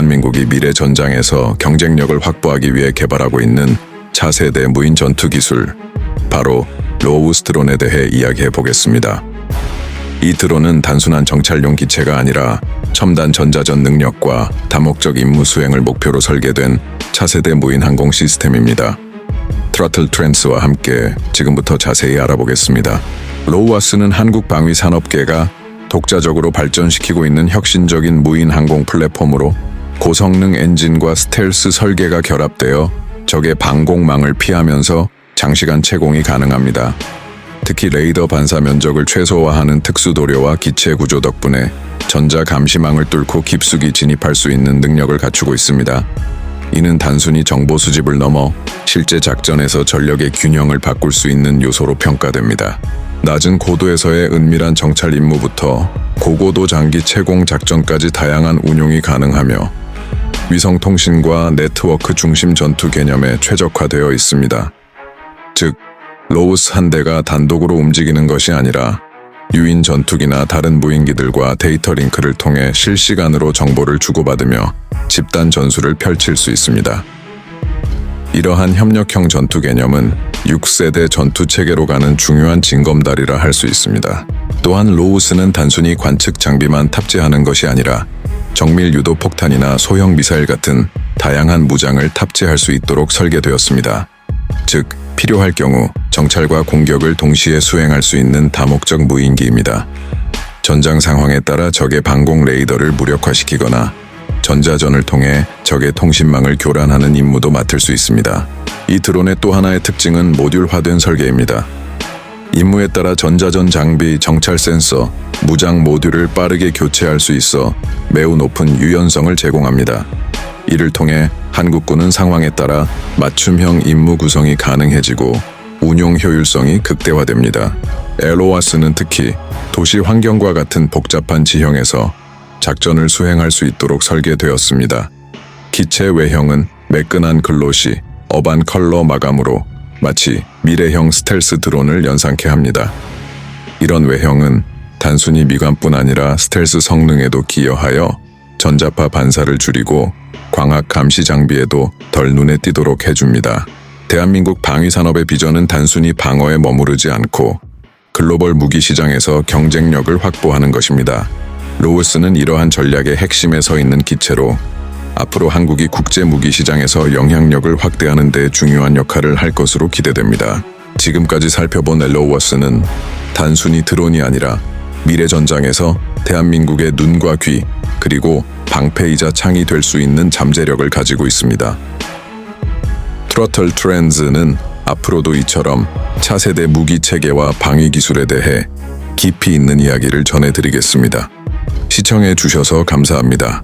대한민국이 미래 전장에서 경쟁력을 확보하기 위해 개발하고 있는 차세대 무인 전투 기술, 바로 로우스 드론에 대해 이야기해 보겠습니다. 이 드론은 단순한 정찰용 기체가 아니라 첨단 전자전 능력과 다목적 임무 수행을 목표로 설계된 차세대 무인 항공 시스템입니다. 트러틀 트랜스와 함께 지금부터 자세히 알아보겠습니다. 로우와스는 한국 방위 산업계가 독자적으로 발전시키고 있는 혁신적인 무인 항공 플랫폼으로 고성능 엔진과 스텔스 설계가 결합되어 적의 방공망을 피하면서 장시간 채공이 가능합니다. 특히 레이더 반사 면적을 최소화하는 특수 도료와 기체 구조 덕분에 전자 감시망을 뚫고 깊숙이 진입할 수 있는 능력을 갖추고 있습니다. 이는 단순히 정보 수집을 넘어 실제 작전에서 전력의 균형을 바꿀 수 있는 요소로 평가됩니다. 낮은 고도에서의 은밀한 정찰 임무부터 고고도 장기 채공 작전까지 다양한 운용이 가능하며 위성 통신과 네트워크 중심 전투 개념에 최적화되어 있습니다. 즉, 로우스 한 대가 단독으로 움직이는 것이 아니라 유인 전투기나 다른 무인기들과 데이터 링크를 통해 실시간으로 정보를 주고받으며 집단 전술을 펼칠 수 있습니다. 이러한 협력형 전투 개념은 6세대 전투 체계로 가는 중요한 징검다리라 할 수 있습니다. 또한 로우스는 단순히 관측 장비만 탑재하는 것이 아니라 정밀 유도 폭탄이나 소형 미사일 같은 다양한 무장을 탑재할 수 있도록 설계되었습니다. 즉, 필요할 경우 정찰과 공격을 동시에 수행할 수 있는 다목적 무인기입니다. 전장 상황에 따라 적의 방공 레이더를 무력화시키거나 전자전을 통해 적의 통신망을 교란하는 임무도 맡을 수 있습니다. 이 드론의 또 하나의 특징은 모듈화된 설계입니다. 임무에 따라 전자전 장비, 정찰 센서, 무장 모듈을 빠르게 교체할 수 있어 매우 높은 유연성을 제공합니다. 이를 통해 한국군은 상황에 따라 맞춤형 임무 구성이 가능해지고 운용 효율성이 극대화됩니다. 엘로와스는 특히 도시 환경과 같은 복잡한 지형에서 작전을 수행할 수 있도록 설계되었습니다. 기체 외형은 매끈한 글로시, 어반 컬러 마감으로 마치 미래형 스텔스 드론을 연상케 합니다. 이런 외형은 단순히 미관뿐 아니라 스텔스 성능에도 기여하여 전자파 반사를 줄이고 광학 감시 장비에도 덜 눈에 띄도록 해줍니다. 대한민국 방위 산업의 비전은 단순히 방어에 머무르지 않고 글로벌 무기 시장에서 경쟁력을 확보하는 것입니다. 로우스는 이러한 전략의 핵심에 서 있는 기체로 앞으로 한국이 국제 무기 시장에서 영향력을 확대하는 데 중요한 역할을 할 것으로 기대됩니다. 지금까지 살펴본 엘로워스는 단순히 드론이 아니라 미래 전장에서 대한민국의 눈과 귀 그리고 방패이자 창이 될 수 있는 잠재력을 가지고 있습니다. 트러틀 트렌즈는 앞으로도 이처럼 차세대 무기 체계와 방위 기술에 대해 깊이 있는 이야기를 전해드리겠습니다. 시청해 주셔서 감사합니다.